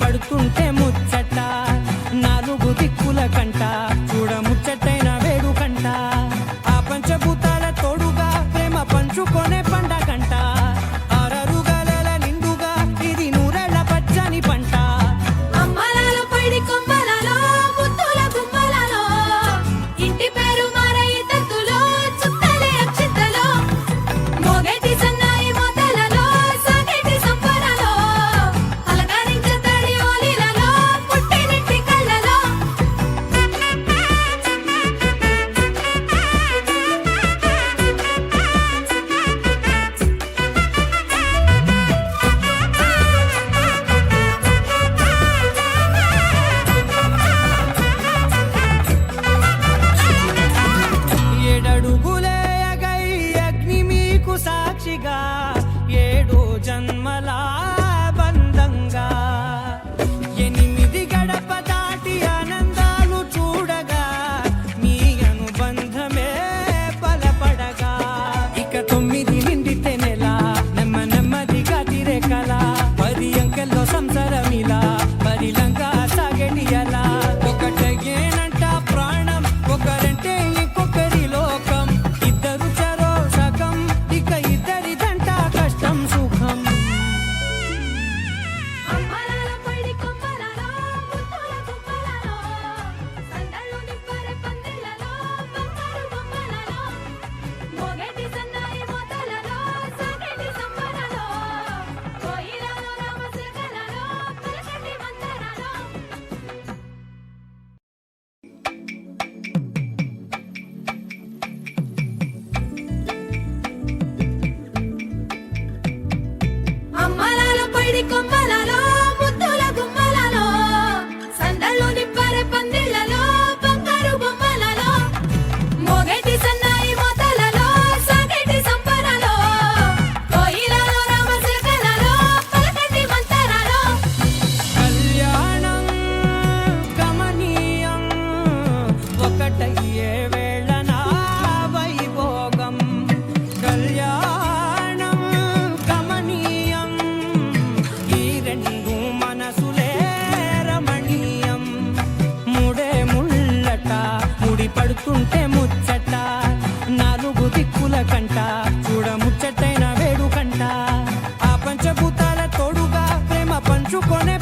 పడుకుంటే ముచ్చ y con చూస్తుంటే ముచ్చట. నాలుగు దిక్కుల కంట చూడ ముచ్చటైన వేడుకంట. ఆ పంచభూతాల తోడుగా ప్రేమ పంచుకొనే